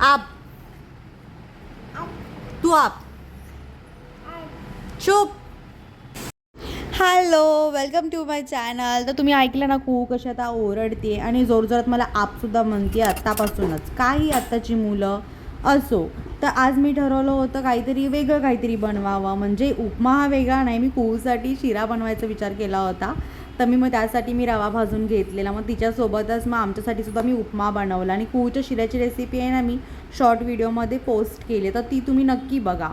आप। तू आप। चुप। Hello welcome to my channel तर तुम्ही ऐकलं ना खूप कशी आता ओरडते आणि जोर जोरात मला आपसुद्धा म्हणते आत्तापासूनच. काही आत्ताची मुलं असो. तर आज मी ठरवलं होतं काहीतरी वेगळं काहीतरी बनवावं. म्हणजे उपमा हा वेगळा नाही मी कोहूसाठी शिरा बनवायचा विचार केला होता. तर मी मग त्यासाठी मी रवा भाजून घेतलेला. मग तिच्यासोबतच मग आमच्यासाठी सुद्धा मी उपमा बनवला. आणि कुहूच्या शिऱ्याची रेसिपी आहे ना मी शॉर्ट व्हिडिओमध्ये पोस्ट केली. तर ती तुम्ही नक्की बघा.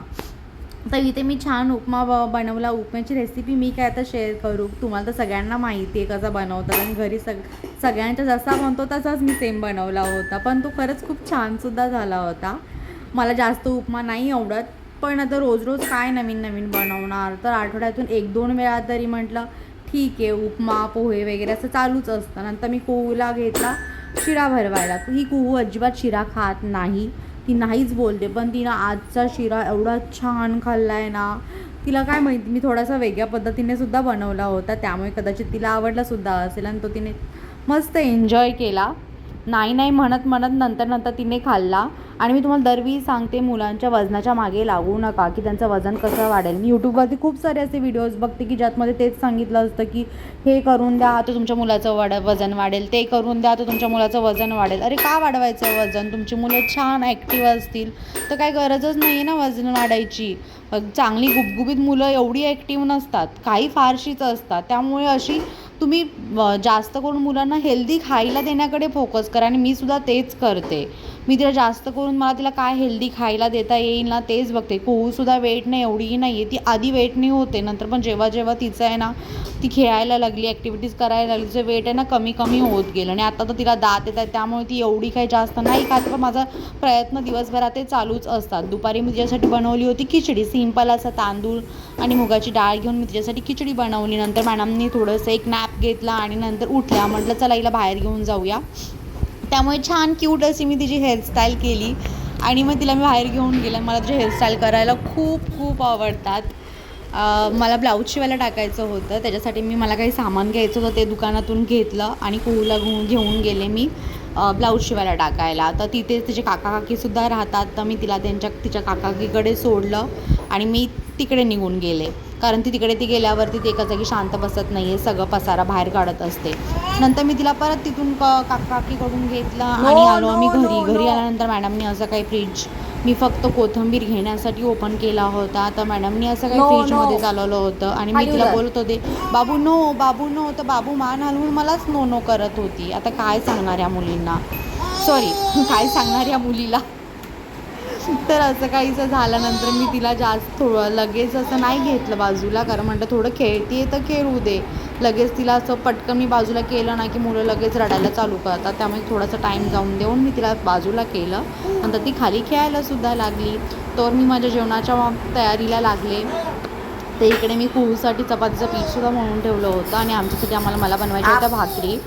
तर इथे मी छान उपमा ब- बनवला. उपम्याची रेसिपी मी काय आता शेअर करू? तुम्हाला तर सगळ्यांना माहिती आहे कसा बनवतात. आणि घरी सग सगळ्यांचा जसा बनतो तसाच मी सेम बनवला होता. पण तो खरंच खूप छानसुद्धा झाला होता. मला जास्त उपमा नाही आवडत. पण आता रोज रोज काय नवीन नवीन बनवणार? तर आठवड्यातून एक दोन वेळा तरी म्हटलं ठीक आहे उपमा पोहे वगैरे असं चालूच असतं. नंतर मी कुहूला घेतला शिरा भरवायला. ही कुहू अजिबात शिरा खात नाही. ती नाहीच बोलते पण तिनं आजचा शिरा एवढा छान खाल्ला आहे ना तिला काय माहिती मी थोडासा वेगळ्या पद्धतीने सुद्धा बनवला होता. त्यामुळे कदाचित तिला आवडला सुद्धा असेल आणि तो तिने मस्त एन्जॉय केला. नाही नाही म्हणत म्हणत नंतर नंतर तिने खाल्ला. आणि मी तुम्हाला दरवेळी सांगते मुलांच्या वजनाच्या मागे लागू नका की त्यांचं वजन कसं वाढेल. मी यूट्यूबवरती खूप सारे असे व्हिडिओज बघते की ज्यातमध्ये तेच सांगितलं असतं की हे करून द्या तर तुमच्या मुलाचं वाढ वजन वाढेल ते करून द्या तर तुमच्या मुलाचं वजन वाढेल. अरे का वाढवायचं वजन? तुमची मुलं छान ॲक्टिव्ह असतील. तर काही गरजच नाही आहे ना वजन वाढायची. चांगली गुबगुबीत मुलं एवढी ॲक्टिव्ह नसतात काही फारशीच असतात. त्यामुळे अशी तुम्ही जास्त करून मुलांना हेल्दी खायला देण्याकडे फोकस करा आणि मी सुद्धा तेच करते. मी तिला जास्त करून मला तिला काय हेल्दी खायला देता येईल ना तेच बघते. खोहूसुद्धा वेट नाही एवढीही नाही आहे ती आधी वेटने होते नंतर पण जेव्हा जेव्हा तिचं आहे ना ती खेळायला लागली ॲक्टिव्हिटीज करायला लागली तिचं वेट आहे ना कमी कमी होत गेलं. आणि आता तर तिला दात येत आहेत त्यामुळे ती एवढी काही जास्त नाही खात. पण माझा प्रयत्न दिवसभरात ते चालूच असतात. दुपारी मी तिच्यासाठी बनवली होती खिचडी. सिंपल असा तांदूळ आणि मुगाची डाळ घेऊन मी तिच्यासाठी खिचडी बनवली. नंतर मॅडमनी थोडंसं एक नॅप घेतला आणि नंतर उठल्या म्हटलं चला हिला बाहेर घेऊन जाऊया. त्यामुळे छान क्यूट अशी मी तिची हेअरस्टाईल केली. आणि मग तिला मी बाहेर घेऊन गेले. मला तिची हेअरस्टाईल करायला खूप खूप आवडतात. मला ब्लाऊज शिवायला टाकायचं होतं. त्याच्यासाठी मी मला काही सामान घ्यायचं होतं ते दुकानातून घेतलं आणि कुहूला घेऊन घेऊन गेले मी ब्लाऊज शिवायला टाकायला. तर तिथे तिचे काका काकीसुद्धा राहतात. तर मी तिला त्यांच्या तिच्या काकाकीकडे सोडलं. आणि मी तिकडे निघून गेले. कारण ती तिकडे ती गेल्यावरती ती एका जागी शांत बसत नाही आहे सगळं पसारा बाहेर काढत असते. नंतर मी तिला परत तिथून काकीकडून घेतलं आणि आलो आम्ही घरी. घरी आल्यानंतर मॅडमनी असं काही फ्रीज मी फक्त कोथिंबीर घेण्यासाठी ओपन केला होता. तर मॅडमनी असं काही फ्रीजमध्ये. चालवलं होतं आणि मी तिला. बोलत होते बाबू नो बाबू नो. तर बाबू मान हलवून मलाच नो नो करत होती. आता काय सांगणार या मुलींना? सॉरी काय सांगणार या मुलीला? तर असं काहीसं झाल्यानंतर मी तिला जास्त थोडं लगेच असं नाही घेतलं बाजूला कारण म्हटलं थोडं खेळते तर खेळू दे. लगेच तिला असं पटकन मी बाजूला केलं ना की मुलं लगेच रडायला चालू करतात. त्यामुळे थोडासा टाईम जाऊन देऊन मी तिला बाजूला केलं. नंतर ती खाली खेळायला सुद्धा लागली. तर मी माझ्या जेवणाच्या तयारीला लागले. ते इकडे मी कुहूसाठी चपातीचं पीठसुद्धा म्हणून ठेवलं होतं आणि आमच्यासाठी आम्हाला मला बनवायच्या होत्या भाकरी.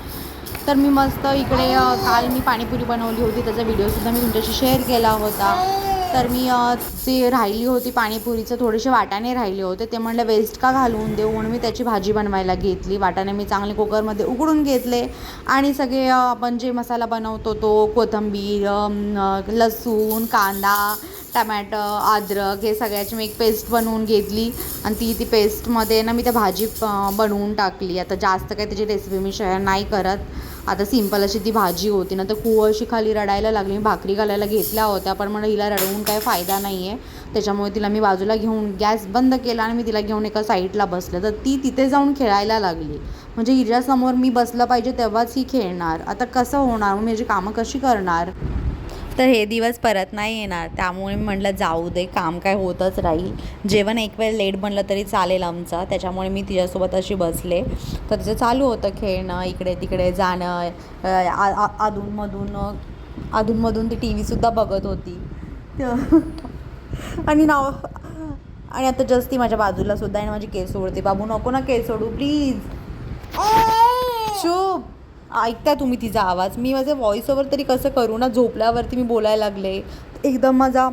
तर मी मस्त इकडे काल मी पाणीपुरी बनवली होती. त्याचा व्हिडिओसुद्धा मी तुमच्याशी शेअर केला होता. तर मी ती राहिली होती पाणीपुरीचं थोडेसे वाटाणे राहिले होते ते म्हणलं वेस्ट का घालवून देऊ? म्हणून मी त्याची भाजी बनवायला घेतली. वाटाणे मी चांगले कुकरमध्ये उकडून घेतले आणि सगळे आपण जे मसाला बनवतो तो कोथिंबीर लसूण कांदा टमॅटो अद्रक हे सगळ्याची मी एक पेस्ट बनवून घेतली आणि ती ती पेस्टमध्ये ना मी त्या भाजी बनवून टाकली. आता जास्त काही त्याची रेसिपी मी शेअर नाही करत. आता सिंपल अशी ती भाजी होती ना तर खूप अशी खाली रडायला लागली मी भाकरी घालायला घेतल्या होत्या पण मला हिला रडवून काय फायदा नाही आहे त्याच्यामुळे तिला मी बाजूला घेऊन गॅस बंद केला आणि मी तिला घेऊन एका साईडला बसलं. तर ती तिथे जाऊन खेळायला लागली. म्हणजे हिच्यासमोर मी बसलं पाहिजे तेव्हाच ही खेळणार. आता कसं होणार? मग मी माझी कामं कशी करणार? तर हे दिवस परत नाही येणार. त्यामुळे मी म्हटलं जाऊ दे काम काय होतच राहील. जेवण एक वेळ लेट बनलं तरी चालेल आमचं. त्याच्यामुळे मी तिच्यासोबत अशी बसले. तर तिचं चालू होतं खेळणं इकडे तिकडे जाणं अधूनमधून अधूनमधून ती टी व्हीसुद्धा बघत होती. आणि नाव आणि आता जस्ट ती माझ्या बाजूला सुद्धा आणि माझी केस सोडते बाबू नको ना केस सोडू प्लीज. शुभ ऐकताय तुम्ही तिचा आवाज. मी माझे व्हॉइस ओवर तरी कसं करू ना? झोपल्यावरती मी बोलायला लागले. एकदम माझा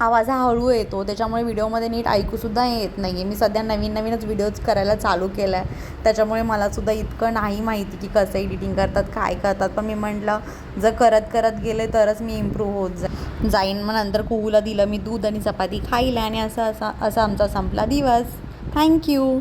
आवाज हा हळू येतो. त्याच्यामुळे व्हिडिओमध्ये नीट ऐकूसुद्धा येत नाही आहे मी सध्या नवीन नवीनच व्हिडिओज करायला चालू केलं आहे त्याच्यामुळे मलासुद्धा इतकं नाही माहिती की कसं एडिटिंग करतात काय करतात. पण मी म्हटलं जर करत करत गेले तरच मी इम्प्रूव्ह होत जा जाईन. मग नंतर कुहूला दिलं मी दूध आणि चपाती खाईल आणि असं असा असा आमचा संपला दिवस. थँक्यू